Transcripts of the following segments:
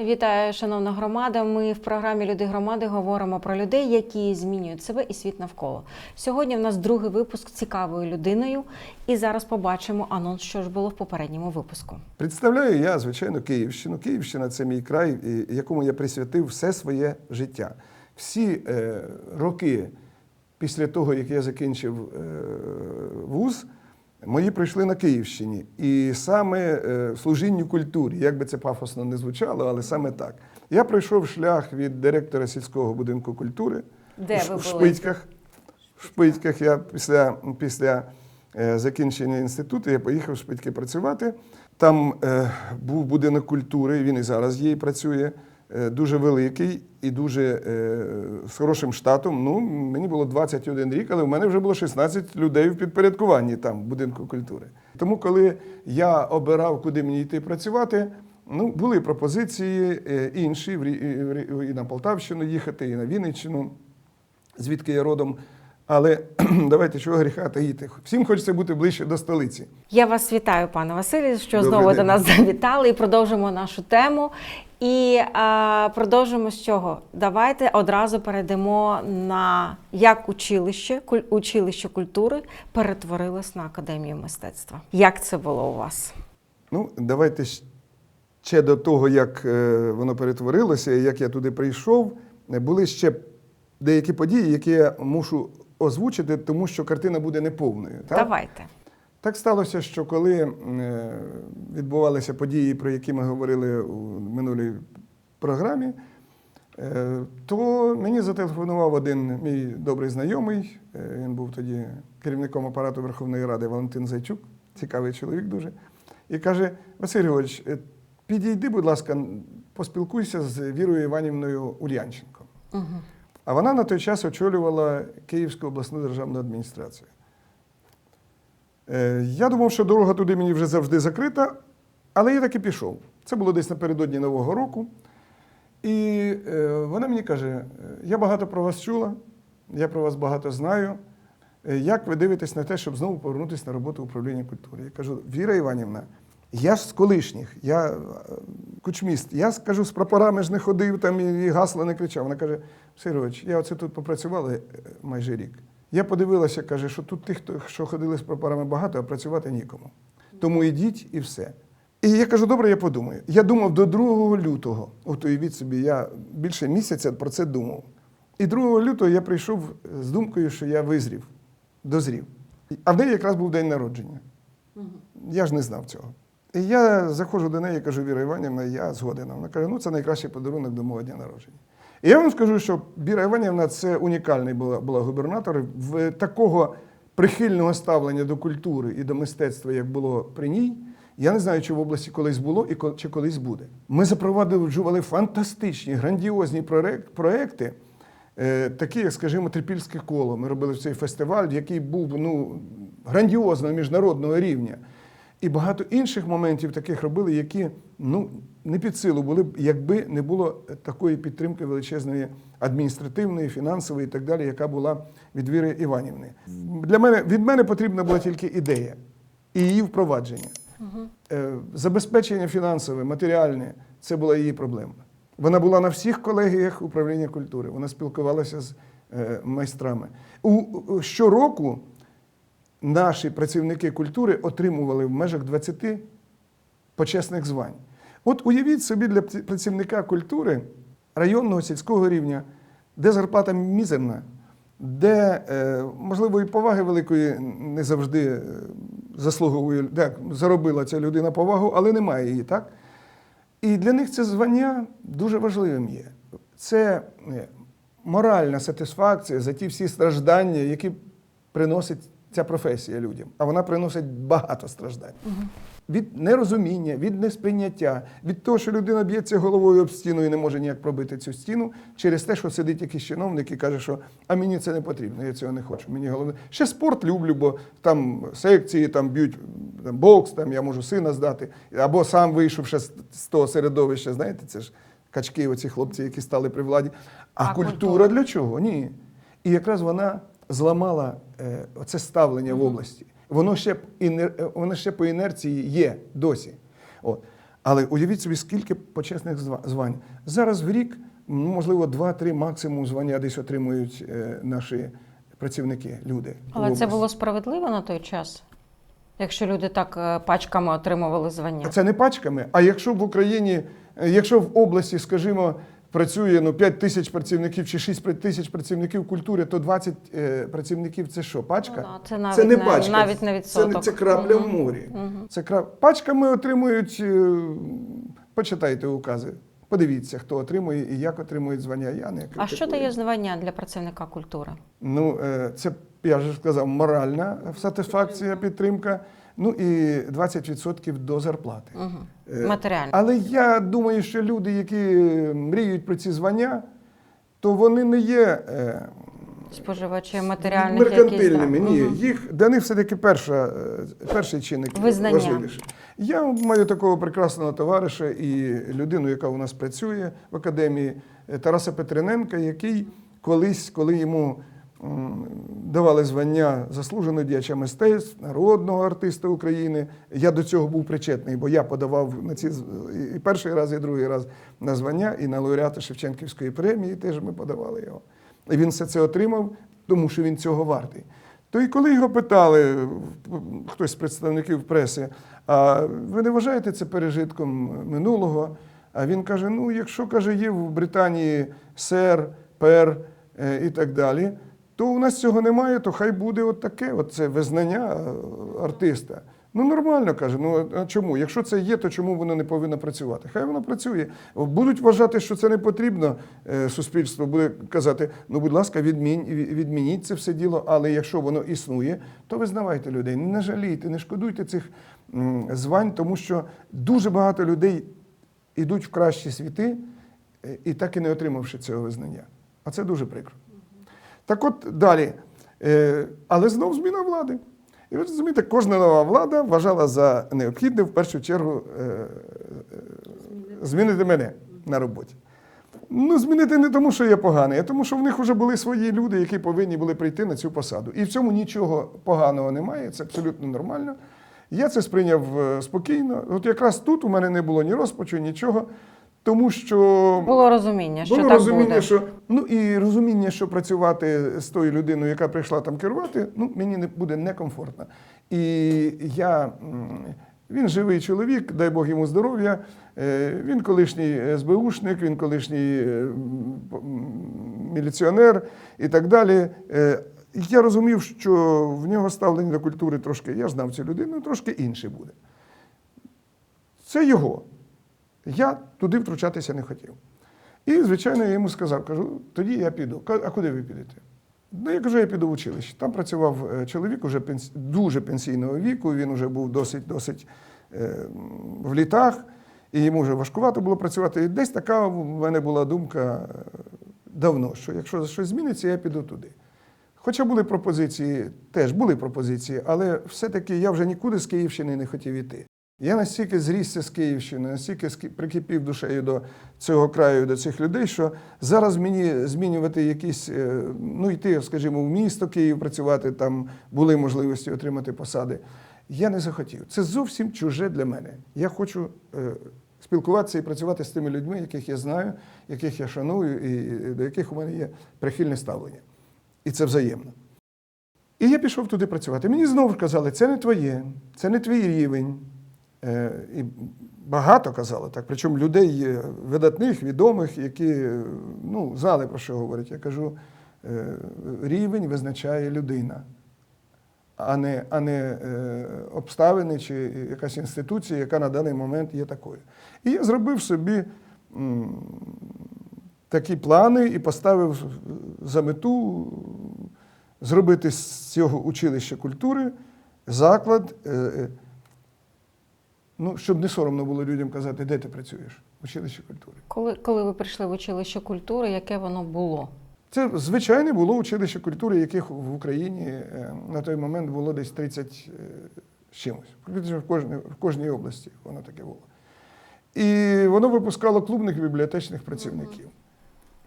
Вітаю, шановна громада. Ми в програмі Люди громади говоримо про людей, які змінюють себе і світ навколо. Сьогодні в нас другий випуск цікавою людиною, і зараз побачимо анонс, що ж було в попередньому випуску. Представляю я, звичайно, Київщину. Київщина це мій край, якому я присвятив все своє життя. Всі е, роки після того, як я закінчив е, вуз, мої пройшли на Київщині. І саме е, служінню культурі, як би це пафосно не звучало, але саме так. Я пройшов шлях від директора сільського будинку культури Де в ви в Шпицьках. В Шпицьках я після, після е, закінчення інституту я поїхав в Шпицьки працювати. Там е, був будинок культури, він і зараз є і працює. Е, Дуже великий і дуже е, з хорошим штатом. Ну, мені було 21 рік, але в мене вже було 16 людей в підпорядкуванні там, в будинку культури. Тому, коли я обирав, куди мені йти працювати, ну, були пропозиції е, інші і на Полтавщину їхати, і на Вінниччину звідки я родом. Але давайте чого гріха таїти. Всім хочеться бути ближче до столиці. Я вас вітаю, пане Василю, що Добрий знову день. до нас завітали і продовжимо нашу тему. І а, продовжимо з чого? Давайте одразу перейдемо на як училище, куль- училище культури перетворилось на академію мистецтва. Як це було у вас? Ну, давайте ще до того, як е, воно перетворилося, як я туди прийшов, е, були ще деякі події, які я мушу озвучити, тому що картина буде неповною. Так? Давайте. Так сталося, що коли е, відбувалися події, про які ми говорили у минулій програмі, е, то мені зателефонував один мій добрий знайомий. е, Він був тоді керівником апарату Верховної Ради Валентин Зайчук, цікавий чоловік дуже. І каже: Василь Григорович, підійди, будь ласка, поспілкуйся з Вірою Іванівною Ульянченко. Угу. А вона на той час очолювала Київську обласну державну адміністрацію. Е, Я думав, що дорога туди мені вже завжди закрита, але я таки пішов. Це було десь напередодні Нового року. І е, вона мені каже: «Е, я багато про вас чула, я про вас багато знаю. Е, Як ви дивитесь на те, щоб знову повернутися на роботу управління культури? Я кажу, Віра Іванівна, я ж з колишніх, я кучміст, я скажу, з прапорами ж не ходив там і і гасла не кричав. Вона каже: Сирович, я оце тут попрацювала майже рік. Я подивилася, каже, що тут тих, що ходили з прапорами багато, а працювати нікому. Тому йдіть і все. І я кажу, добре, я подумаю. Я думав до 2 лютого, от уявіть собі, я більше місяця про це думав. І 2 лютого я прийшов з думкою, що я визрів, дозрів. А в неї якраз був день народження. Я ж не знав цього. І я заходжу до неї кажу, Віра Іванівна, я згодена. Вона каже, ну це найкращий подарунок до мого дня народження. І я вам скажу, що Віра Іванівна це унікальний була, була губернатор. В такого прихильного ставлення до культури і до мистецтва, як було при ній, я не знаю, чи в області колись було і чи колись буде. Ми запроваджували фантастичні, грандіозні проект- проекти, е, такі, як, скажімо, Трипільське коло. Ми робили цей фестиваль, який був ну, грандіозного міжнародного рівня. І багато інших моментів таких робили, які ну, не під силу були б, якби не було такої підтримки величезної адміністративної, фінансової і так далі, яка була від Віри Іванівни. Для мене від мене потрібна була тільки ідея і її впровадження. Е, Забезпечення фінансове, матеріальне це була її проблема. Вона була на всіх колегіях управління культури, вона спілкувалася з е, майстрами. У- щороку наші працівники культури отримували в межах 20 почесних звань. От уявіть собі для працівника культури районного сільського рівня, де зарплата мізерна, де, е, можливо, і поваги великої не завжди е, заслуговує, так, заробила ця людина повагу, але немає її, так? І для них це звання дуже важливим є. Це е, моральна сатисфакція за ті всі страждання, які приносить ця професія людям. А вона приносить багато страждань. Від нерозуміння, від несприйняття, від того, що людина б'ється головою об стіну і не може ніяк пробити цю стіну, через те, що сидить якийсь чиновник і каже, що а мені це не потрібно, я цього не хочу. Мені головне. Ще спорт люблю, бо там секції там б'ють там, бокс, там я можу сина здати, або сам вийшов ще з того середовища, знаєте, це ж качки, оці хлопці, які стали при владі. А, А культура, культура? для чого? Ні. І якраз вона зламала е, оце ставлення в області. Воно ще, е, воно ще по інерції є досі. От. Але уявіть собі, скільки почесних зва- звань. Зараз в рік, ну, можливо, два-три максимум звання десь отримують е, наші працівники, люди. Але це було справедливо на той час, якщо люди так е, пачками отримували звання. Це не пачками. А якщо в Україні, якщо в області, скажімо, працює ну, 5 тисяч працівників чи 6 тисяч працівників культури, то 20 е, працівників це що, пачка? Ну, це навіть це не не- пачка. навіть не Це, відсоток. це крапля в морі. Мгм. Це кра... Пачками отримують, е, почитайте укази. Подивіться, хто отримує і як отримують звання. Я не А що дає звання для працівника культури? Ну, е, це, я вже сказав, моральна сатисфакція, підтримка. Ну і 20% до зарплати. Угу. Матеріально. Але я думаю, що люди, які мріють про ці звання, то вони не є е, Споживачі матеріальних меркантильними. якісь, Ні. Мгм. їх для них все-таки перша, е, перший чинник Визнання. важливіший. Я маю такого прекрасного товариша і людину, яка у нас працює в академії, Тараса Петрененка, який колись, коли йому давали звання заслуженого діяча мистецтв, народного артиста України. Я до цього був причетний, бо я подавав на ці і перший раз, і другий раз на звання, і на лауреата Шевченківської премії теж ми подавали його. І він все це отримав, тому що він цього вартий. То і коли його питали, хтось з представників преси, а ви не вважаєте це пережитком минулого? А він каже: ну, якщо каже, є в Британії сер, пер е, і так далі, то у нас цього немає, то хай буде от таке, от це визнання е, артиста. Ну, нормально каже. Ну а чому? Якщо це є, то чому воно не повинно працювати? Хай воно працює. Будуть вважати, що це не потрібно. е, Суспільство буде казати: ну, будь ласка, відмінь, відмініть це все діло. Але якщо воно існує, то визнавайте людей. Не жалійте, не шкодуйте цих звань, тому що дуже багато людей йдуть в кращі світи е, і так і не отримавши цього визнання. А це дуже прикро. Так от далі. Е, Але знов зміна влади. І ви розумієте, кожна нова влада вважала за необхідне в першу чергу е, е, змінити мене на роботі. Ну, змінити не тому, що я поганий, а тому, що в них вже були свої люди, які повинні були прийти на цю посаду. І в цьому нічого поганого немає, це абсолютно нормально. Я це сприйняв спокійно. От якраз тут у мене не було ні розпачу, нічого, тому що Було розуміння, що було так розуміння, буде. що ну і розуміння, що працювати з тою людиною, яка прийшла там керувати, ну мені не буде некомфортно. І я він живий чоловік, дай Бог йому здоров'я. е, Він колишній СБУшник, він колишній е, міліціонер і так далі. Е, Я розумів, що в нього ставлення до культури трошки, я знав цю людину, трошки інше буде. Це його. Я туди втручатися не хотів. І, звичайно, я йому сказав, кажу, тоді я піду. А куди ви підете? Ну, я кажу, я піду в училище. Там працював е, чоловік уже дуже пенсійного віку, він вже був досить, досить е, в літах, і йому вже важкувато було працювати. І десь така в мене була думка е, давно, що якщо щось зміниться, я піду туди. Хоча були пропозиції, теж були пропозиції, але все-таки я вже нікуди з Київщини не хотів іти. Я настільки зрісся з Київщини, настільки прикипів душею до цього краю, до цих людей, що зараз мені змінювати якісь, е, ну йти, скажімо, в місто Київ працювати, там були можливості отримати посади. Я не захотів. Це зовсім чуже для мене. Я хочу е, спілкуватися і працювати з тими людьми, яких я знаю, яких я шаную, і до яких у мене є прихильне ставлення. І це взаємно. І я пішов туди працювати. Мені знову казали, це не твоє, це не твій рівень. Е, і багато казали так. Причому людей видатних, відомих, які ну, знали, про що говорять. Я кажу, е, рівень визначає людина, а не, а не е, обставини чи якась інституція, яка на даний момент є такою. І я зробив собі такі плани і поставив за мету зробити з цього училища культури заклад, ну, щоб не соромно було людям казати, де ти працюєш? в Училище культури. Коли, коли ви прийшли в училище культури, яке воно було? Це звичайне було училище культури, яких в Україні е, на той момент було десь 30 е, з чимось. Практично В кожній, в кожній області воно таке було. І воно випускало клубних бібліотечних працівників.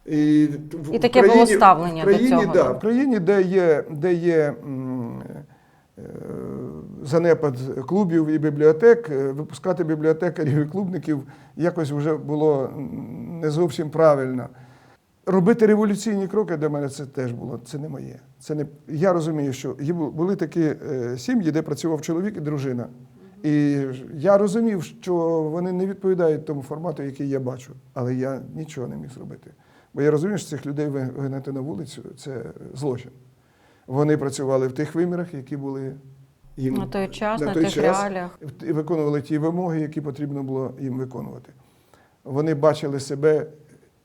І, в І таке було ставлення в до цього, Да, в країні, де є, де є м, е, занепад клубів і бібліотек, е, випускати бібліотекарів і клубників якось вже було не зовсім правильно. Робити революційні кроки для мене це теж було. Це не моє. Це не я розумію, що були такі е, сім'ї, де працював чоловік і дружина. І я розумів, що вони не відповідають тому формату, який я бачу, але я нічого не міг зробити. Бо я розумію, що цих людей ви- вигнати на вулицю це злочин. Вони працювали в тих вимірах, які були їм На той час, на тих реаліях. і виконували ті вимоги, які потрібно було їм виконувати. Вони бачили себе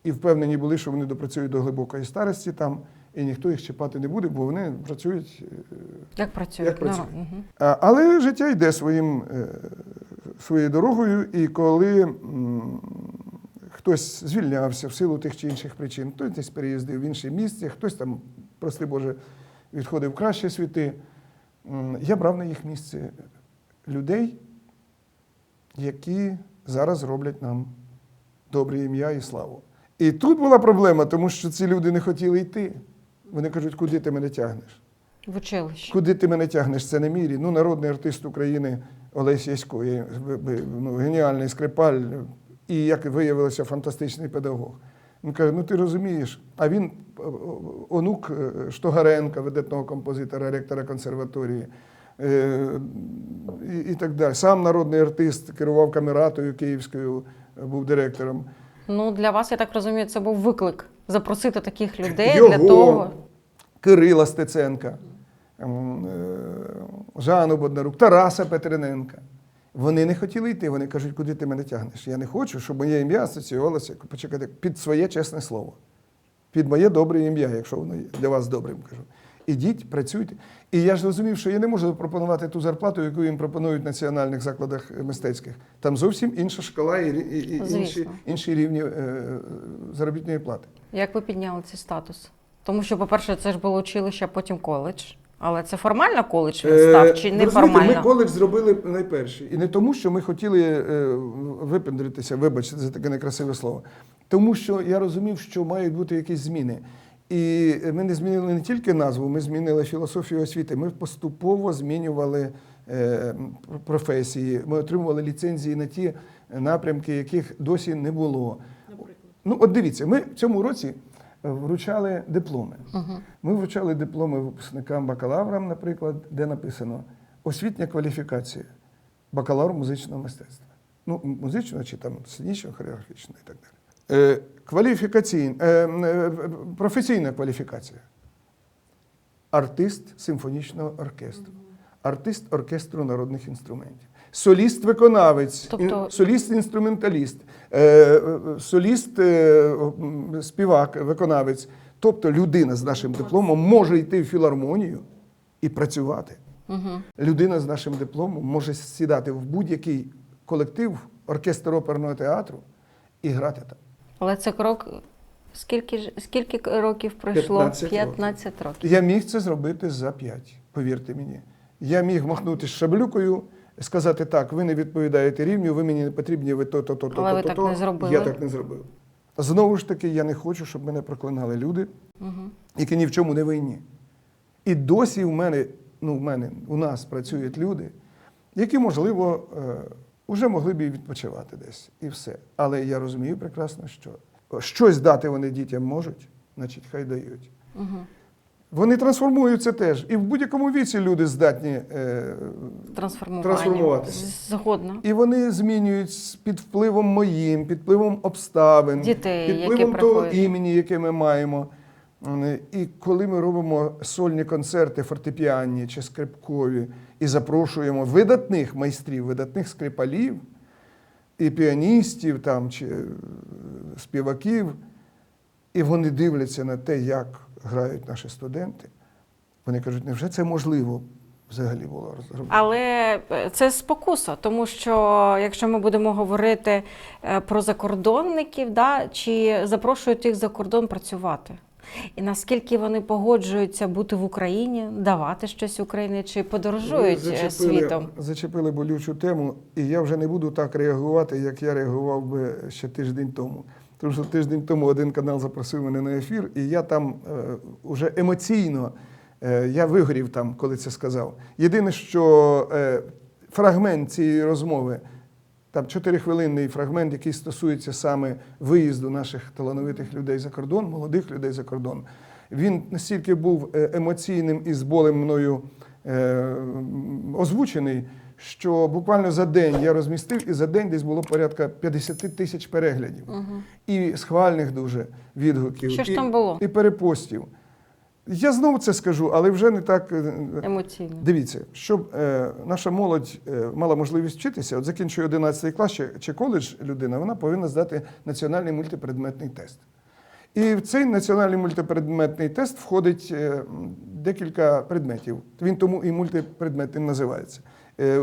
і впевнені були, що вони допрацюють до глибокої старості там, і ніхто їх чіпати не буде, бо вони працюють. е, Як працюють? Як працюють? Ну, мгм. А- Але життя йде своїм, е, своєю дорогою, і коли м, хтось звільнявся в силу тих чи інших причин, хтось десь переїздив в інше місце, хтось там, прости Боже, відходив в кращі світи, я брав на їх місце людей, які зараз роблять нам добре ім'я і славу. І тут була проблема, тому що ці люди не хотіли йти. Вони кажуть, куди ти мене тягнеш? В училищі. Куди ти мене тягнеш? Це не мірі. Ну, народний артист України Олесь Ясько, ну, геніальний скрипаль і, як виявилося, фантастичний педагог. Він каже: ну ти розумієш, а він е, онук е, Штогаренка, видатного композитора, ректора консерваторії. е, І, і так далі. Сам народний артист керував камератою Київською, е, був директором. Ну, для вас, я так розумію, це був виклик запросити таких людей Його, для того. Кирила Стеценка, е, Жанну Боднарук, Тараса Петрененка. Вони не хотіли йти. Вони кажуть, куди ти мене тягнеш? Я не хочу, щоб моє ім'я асоціювалося почекайте, під своє чесне слово, під моє добре ім'я, якщо воно є для вас добрим, кажу. Ідіть, працюйте. І я ж розумів, що я не можу запропонувати ту зарплату, яку їм пропонують в національних закладах мистецьких. Там зовсім інша шкала і, і, і інші, інші рівні е, заробітної плати. Як ви підняли цей статус? Тому що, по-перше, це ж було училище, а потім коледж. Але це формально коледж він став чи Е, не формально? Ми коледж зробили найперші. І не тому, що ми хотіли е, випендритися, вибачте за таке некрасиве слово. Тому що я розумів, що мають бути якісь зміни. І ми не змінили не тільки назву, ми змінили філософію освіти. Ми поступово змінювали е, професії, ми отримували ліцензії на ті напрямки, яких досі не було. Ну, от дивіться, ми в цьому році е, вручали дипломи. Ми вручали дипломи випускникам бакалаврам, наприклад, де написано освітня кваліфікація, бакалавр музичного мистецтва. Ну, музичного чи там сценічного, хореографічного і так далі. Е, кваліфікаційна, е, е, професійна кваліфікація. Артист симфонічного оркестру, артист оркестру народних інструментів, соліст-виконавець, Тобто- ін- соліст-інструменталіст, е, е, соліст, е, виконавець. Тобто людина з нашим дипломом може йти в філармонію і працювати. Угу. Людина з нашим дипломом може сідати в будь-який колектив, оркестр оперного театру і грати там. Але це крок. Скільки ж скільки років пройшло? 15 років. 15 років. Я міг це зробити за п'ять, повірте мені. Я міг махнути шаблюкою, сказати так, ви не відповідаєте рівню, ви мені не потрібні, ви то, то, то, то, Але то, ви то, так то. не зробили. Я так не зробив. Знову ж таки, я не хочу, щоб мене проклинали люди, Угу. які ні в чому не винні. І досі в мене, ну, в мене, у нас працюють люди, які, можливо, е, вже могли б і відпочивати десь, і все. Але я розумію прекрасно, що щось дати вони дітям можуть, значить, хай дають. Угу. Вони трансформуються теж. І в будь-якому віці люди здатні. Е. Трансформуватися. Згодна. і вони змінюють під впливом моїм, під впливом обставин, Дітей, під які того приходять. імені, яке ми маємо. І коли ми робимо сольні концерти фортепіанні чи скрипкові, і запрошуємо видатних майстрів, видатних скрипалів і піаністів там, чи е, співаків, і вони дивляться на те, як грають наші студенти, вони кажуть, невже це можливо взагалі було зробити? Але е, це спокуса, тому що якщо ми будемо говорити е, про закордонників, да, чи запрошують їх за кордон працювати? І наскільки вони погоджуються бути в Україні, давати щось Україні, чи подорожують е, світом? Зачепили болючу тему, і я вже не буду так реагувати, як я реагував би ще тиждень тому. Тому що тиждень тому один канал запросив мене на ефір, і я там е, уже емоційно Е, Я вигорів там, коли це сказав. Єдине, що е, фрагмент цієї розмови, там чотирихвилинний фрагмент, який стосується саме виїзду наших талановитих людей за кордон, молодих людей за кордон, він настільки був емоційним і з болем мною озвучений, що буквально за день я розмістив, і за день десь було порядка 50 тисяч переглядів. І схвальних дуже відгуків. Що ж і, там було? І перепостів. Я знову це скажу, але вже не так. е, Емоційно. Дивіться, щоб е, наша молодь е, мала можливість вчитися, от закінчує 11 клас чи, чи коледж людина, вона повинна здати національний мультипредметний тест. І в цей національний мультипредметний тест входить е, декілька предметів. Він тому і мультипредметним називається: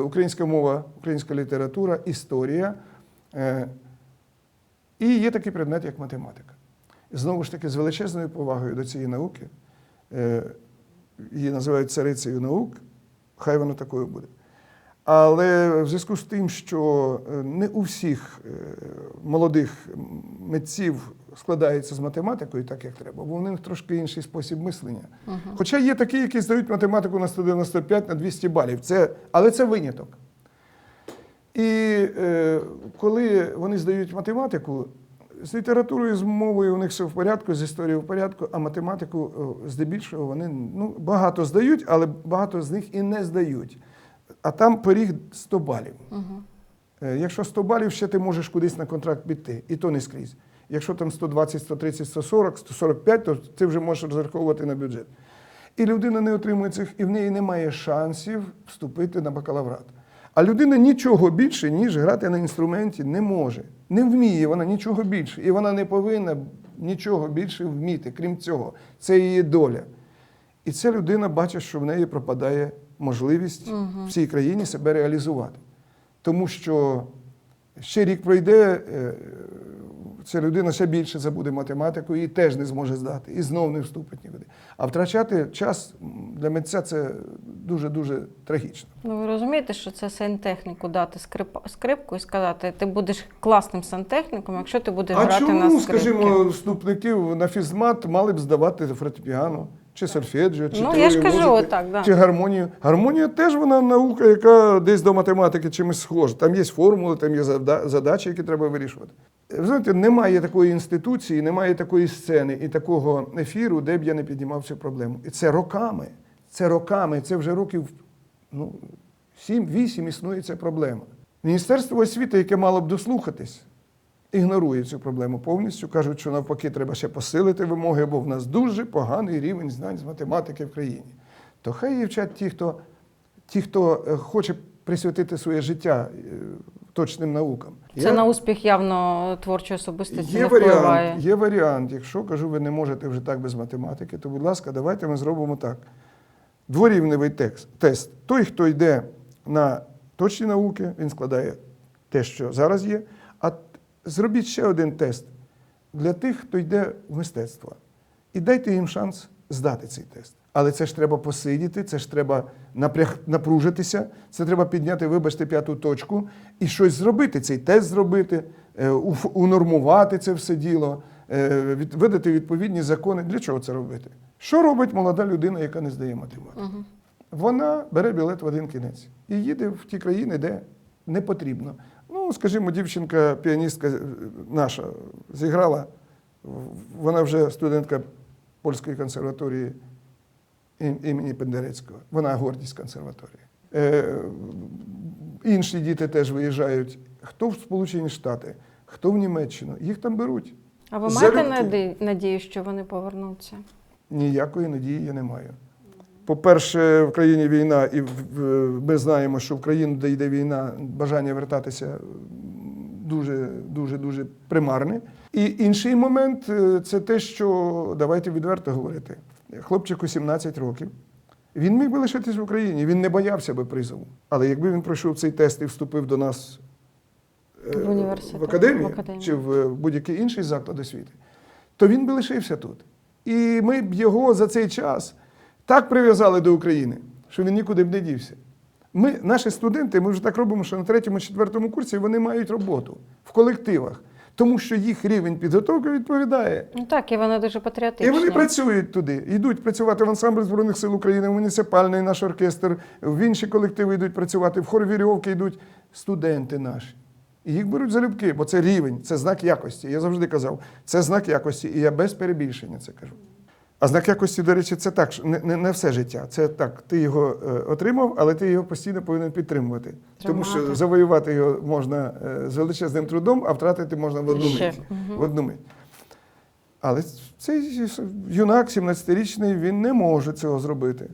українська мова, українська література, історія. Е, і є такий предмет, як математика. Знову ж таки, з величезною повагою до цієї науки, е, її називають царицею наук, хай воно такою буде. Але в зв'язку з тим, що е, не у всіх е, молодих митців складається з математикою так, як треба, бо в них трошки інший спосіб мислення. Хоча є такі, які здають математику на 195, на 200 балів. Це, але це виняток. І е, коли вони здають математику, з літературою, з мовою у них все в порядку, з історією в порядку, а математику е, здебільшого вони ну, багато здають, але багато з них і не здають. А там поріг 100 балів. Е, Якщо 100 балів, ще ти можеш кудись на контракт піти, і то не скрізь. Якщо там 120, 130, 140, 145, то ти вже можеш розраховувати на бюджет. І людина не отримує цих, і в неї немає шансів вступити на бакалаврат. А людина нічого більше, ніж грати на інструменті, не може. Не вміє вона нічого більше. І вона не повинна нічого більше вміти, крім цього. Це її доля. І ця людина бачить, що в неї пропадає можливість в цій країні себе реалізувати. Тому що ще рік пройде, е, ця людина ще більше забуде математику і теж не зможе здати, і знов не вступить нікуди. А втрачати час для митця це дуже-дуже трагічно. Ну ви розумієте, що це сантехніку дати скрип... скрипку і сказати, ти будеш класним сантехніком, якщо ти будеш А грати на чому, скрипці. скажімо, вступників на фізмат мали б здавати фортепіано, чи сольфеджіо, чи Ну, я ж кажу, музики, отак, да. чи гармонію. Гармонія теж вона наука, яка десь до математики чимось схожа. Там є формули, там є зада- задачі, які треба вирішувати. Ви знаєте, немає такої інституції, немає такої сцени і такого ефіру, де б я не піднімав цю проблему. І це роками. Це роками, це вже років ну, 7-8 існує ця проблема. Міністерство освіти, яке мало б дослухатись, ігнорує цю проблему повністю. Кажуть, що навпаки, треба ще посилити вимоги, бо в нас дуже поганий рівень знань з математики в країні. То хай її вчать ті, хто, ті, хто е, хоче присвятити своє життя е, точним наукам. Це Я- на успіх явно творчої особистості Є не впливає. варіант, є варіант. Якщо кажу, ви не можете вже так без математики, то будь ласка, давайте ми зробимо так. Дворівневий текст, тест. Той, хто йде на точні науки, він складає те, що зараз є. А зробіть ще один тест для тих, хто йде в мистецтво. І дайте їм шанс здати цей тест. Але це ж треба посидіти, це ж треба напряг, напружитися, це треба підняти, вибачте, п'яту точку і щось зробити, цей тест зробити, е, унормувати це все діло, е, видати відповідні закони. Для чого це робити? Що робить молода людина, яка не здає математику? Вона бере білет в один кінець і їде в ті країни, де не потрібно. Ну, скажімо, дівчинка, піаністка е, наша зіграла, вона вже студентка польської консерваторії імені Пендерецького. Вона гордість консерваторії. Е, інші діти теж виїжджають. Хто в Сполучені Штати, хто в Німеччину. Їх там беруть. А ви маєте наді- надію, що вони повернуться? Ніякої надії я не маю. По-перше, в країні війна, і ми знаємо, що в країну, де йде війна, бажання вертатися дуже, дуже, дуже примарне. І інший момент е, це те, що давайте відверто говорити. Хлопчику 17 років. Він міг би лишитись в Україні, він не боявся би призову. Але якби він пройшов цей тест і вступив до нас е, В в академію, в академію. чи в будь-який інший заклад освіти, то він би лишився тут. І ми б його за цей час так прив'язали до України, що він нікуди б не дівся. Ми, наші студенти, ми вже так робимо, що на третьому, четвертому курсі вони мають роботу в колективах. Тому що їх рівень підготовки відповідає. Ну так, і вони дуже І вони працюють туди, йдуть працювати в ансамбль Збройних сил України, в муніципальний наш оркестр, в інші колективи йдуть працювати, в хор вірьовки йдуть студенти наші. І їх беруть залюбки, бо це рівень, це знак якості. Я завжди казав, це знак якості, і я без перебільшення це кажу. А знак якості, до речі, це так, не, не, не все життя. Це так, ти його е, отримав, але ти його постійно повинен підтримувати. Тому що завоювати його можна е, з величезним трудом, а втратити можна в одну мить. В одну мить. Але цей юнак, 17-річний, він не може цього зробити.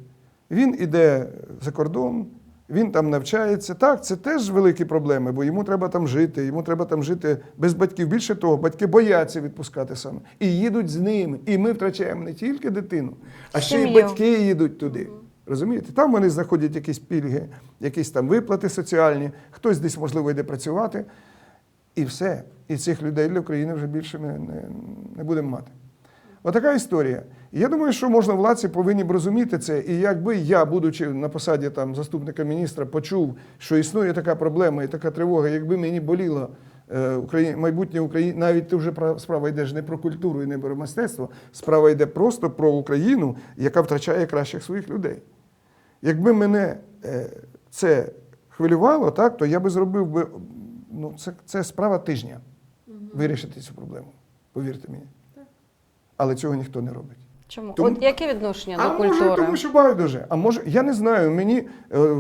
Він іде за кордон, він там навчається. Так, це теж великі проблеми, бо йому треба там жити, йому треба там жити без батьків. Більше того, батьки бояться відпускати саме. І їдуть з ними. І ми втрачаємо не тільки дитину, а ще й батьки їдуть туди. Розумієте? Там вони знаходять якісь пільги, якісь там виплати соціальні, хтось десь, можливо, йде працювати. І все. І цих людей для України вже більше ми не, не будемо мати. Отака історія. І я думаю, що можна владці повинні б розуміти це. І якби я, будучи на посаді там, заступника міністра, почув, що існує така проблема і така тривога, якби мені боліло е, майбутнє України, навіть ти вже справа йде ж не про культуру і не про мистецтво, справа йде просто про Україну, яка втрачає кращих своїх людей. Якби мене е, це хвилювало, так, то я би зробив би, ну, це, це справа тижня вирішити цю проблему. Повірте мені. Але цього ніхто не робить. Чому? Тому- От яке відношення А до культури? може, тому що байдуже. А може, я не знаю. Мені е,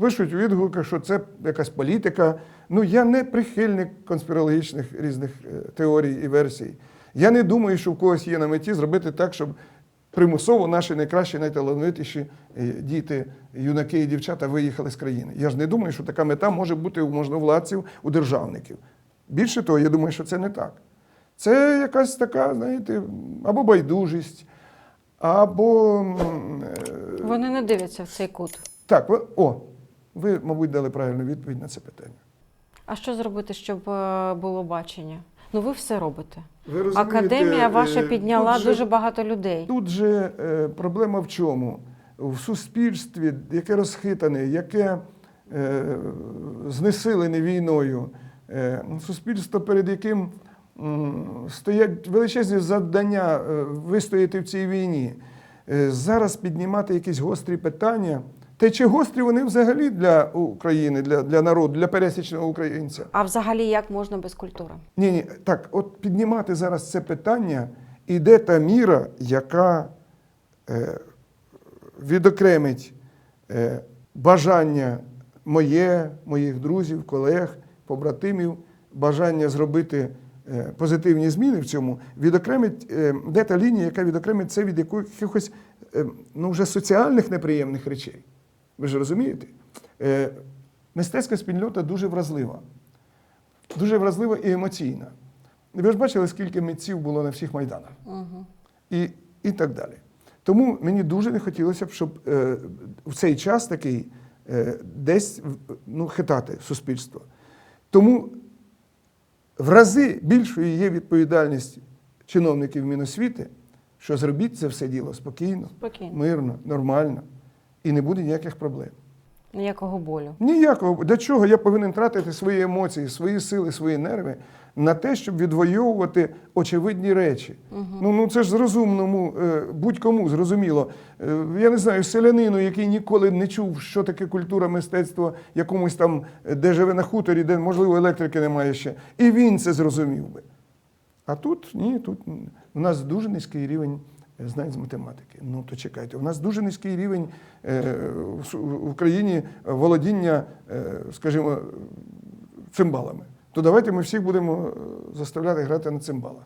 пишуть у відгуках, що це якась політика. Ну, я не прихильник конспірологічних різних е, теорій і версій. Я не думаю, що в когось є на меті зробити так, щоб примусово наші найкращі, найталановитіші е, діти, юнаки і дівчата виїхали з країни. Я ж не думаю, що така мета може бути у можновладців, у державників. Більше того, я думаю, що це не так. Це якась така, знаєте, або байдужість, або. е, Вони не дивляться в цей кут. Так, ви- о, ви, мабуть, дали правильну відповідь на це питання. А що зробити, щоб е, було бачення? Ну ви все робите. Ви Академія ваша е, підняла же- дуже багато людей. Тут же е, проблема в чому? В суспільстві, яке розхитане, яке е, знесилене війною, е, суспільство, перед яким стоять величезні завдання е, вистояти в цій війні. Е, зараз піднімати якісь гострі питання. Те, чи гострі вони взагалі для України, для, для народу, для пересічного українця? А взагалі як можна без культури? Ні, ні, так, от піднімати зараз це питання, і де та міра, яка е, відокремить е, бажання моє, моїх друзів, колег, побратимів, бажання зробити е, позитивні зміни в цьому, відокремить, е, де та лінія, яка відокремить це від якихось е, ну, вже соціальних неприємних речей. Ви ж розумієте? Е, мистецька спільнота дуже вразлива дуже вразлива і емоційна. Ви ж бачили, скільки митців було на всіх майданах Угу. і, і так далі. Тому мені дуже не хотілося б, щоб е, в цей час такий е, десь ну, хитати суспільство. Тому в рази більшою є відповідальність чиновників Міносвіти, що зробіть це все діло спокійно, Спокійно. мирно, нормально, і не буде ніяких проблем. Ніякого болю. Ніякого. Для чого я повинен тратити свої емоції, свої сили, свої нерви на те, щоб відвоювати очевидні речі? Ну, ну це ж зрозумному, е, будь-кому зрозуміло. Е, Я не знаю, селянину, який ніколи не чув, що таке культура, мистецтво, якомусь там, е, де живе на хуторі, де, можливо, електрики немає ще. І він це зрозумів би. А тут ні, тут у нас дуже низький рівень знань з математики. Ну то чекайте, у нас дуже низький рівень е, в Україні володіння, е, скажімо, цимбалами. То давайте ми всіх будемо е, заставляти грати на цимбалах.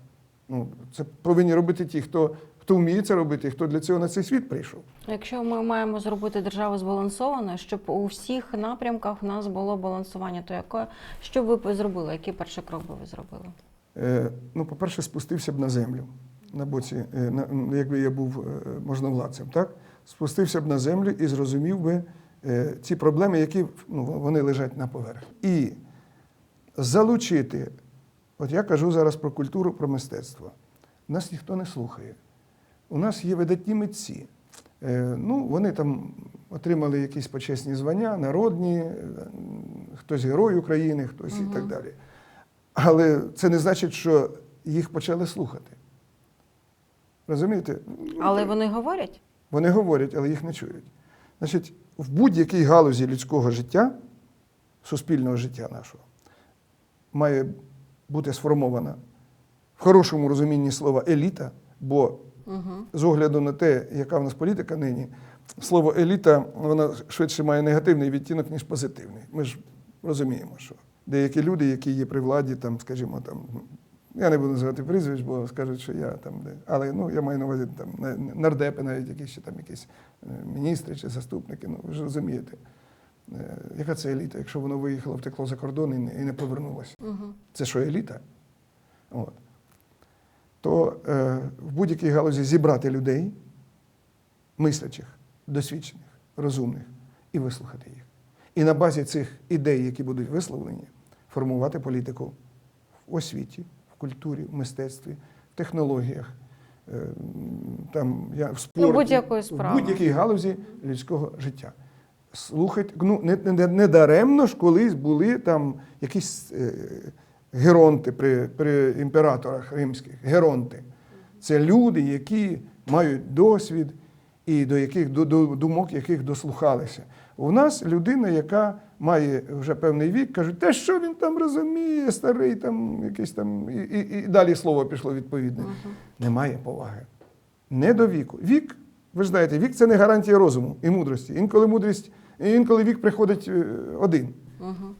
Ну, це повинні робити ті, хто, хто вміє це робити, хто для цього на цей світ прийшов. Якщо ми маємо зробити державу збалансованою, щоб у всіх напрямках у нас було балансування, то яке, що ви зробили? Який перший крок би ви зробили? Е, ну, по-перше, спустився б на землю, на боці, е, якби я був е, можновладцем, так? Спустився б на землю і зрозумів би е, ці проблеми, які ну, вони лежать на поверхні. І залучити, от я кажу зараз про культуру, про мистецтво. Нас ніхто не слухає. У нас є видатні митці. Ну, вони там отримали якісь почесні звання, народні, хтось герой України, хтось і так далі. Але це не значить, що їх почали слухати. Розумієте? Але вони говорять. Вони говорять, але їх не чують. Значить, в будь-якій галузі людського життя, суспільного життя нашого, має бути сформована в хорошому розумінні слова еліта, бо Угу. з огляду на те, яка в нас політика нині, слово еліта воно швидше має негативний відтінок, ніж позитивний. Ми ж розуміємо, що деякі люди, які є при владі, там, скажімо, там, я не буду називати прізвищ, бо скажуть, що я там, де, але ну, я маю на увазі там, нардепи, навіть якісь ще там якісь е, міністри чи заступники, ну ви ж розумієте. Е, Яка це еліта, якщо воно виїхало, втекло за кордон і не, повернулося? Угу. Це що еліта? От. То е, в будь-якій галузі зібрати людей, мислячих, досвідчених, розумних, і вислухати їх. І на базі цих ідей, які будуть висловлені, формувати політику в освіті, культурі, в мистецтві, в технологіях, е, там, я, в спорті, будь-якої в справи. будь-якій галузі людського життя. Слухайте, ну не, не, не даремно ж колись були там якісь е, геронти при, при імператорах римських. Геронти. Це люди, які мають досвід і до яких до, до думок яких дослухалися. У нас людина, яка має вже певний вік, кажуть, те, що він там розуміє, старий там якийсь там, і, і, і далі слово пішло відповідне. Немає поваги. Не до віку. Вік, ви ж знаєте, вік це не гарантія розуму і мудрості. Інколи мудрість, інколи вік приходить е, один.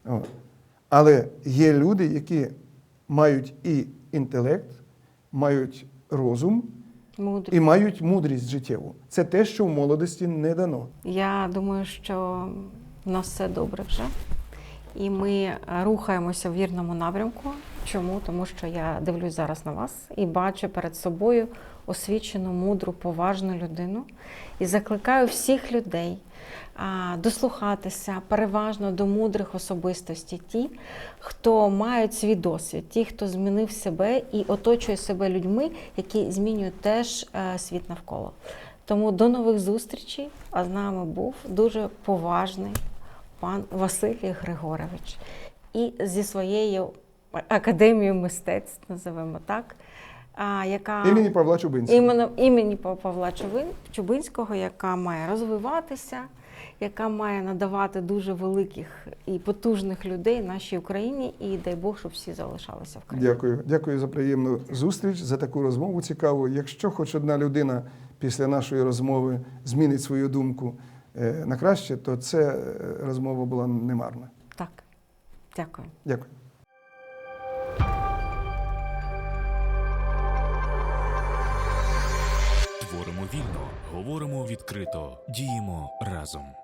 От. Але є люди, які мають і інтелект, мають розум Мудрі. і мають мудрість життєву. Це те, що в молодості не дано. Я думаю, що в нас все добре вже. І ми рухаємося в вірному напрямку. Чому? Тому що я дивлюсь зараз на вас і бачу перед собою освічену, мудру, поважну людину. І закликаю всіх людей дослухатися переважно до мудрих особистостей, ті, хто мають свій досвід, ті, хто змінив себе і оточує себе людьми, які змінюють теж е, світ навколо. Тому до нових зустрічей. А з нами був дуже поважний пан Василій Григорович. І зі своєю академією мистецтв, називаємо так, а, яка Імені Павла Чубинського. іменно імені Павла Чубин, Чубинського, яка має розвиватися, яка має надавати дуже великих і потужних людей нашій Україні. І дай Бог, щоб всі залишалися в країні. Дякую. Дякую за приємну зустріч, за таку розмову цікаву. Якщо хоч одна людина після нашої розмови змінить свою думку е, на краще, то це е, розмова була немарна. Так, дякую. Дякую. Творимо вільно, говоримо відкрито, діємо разом.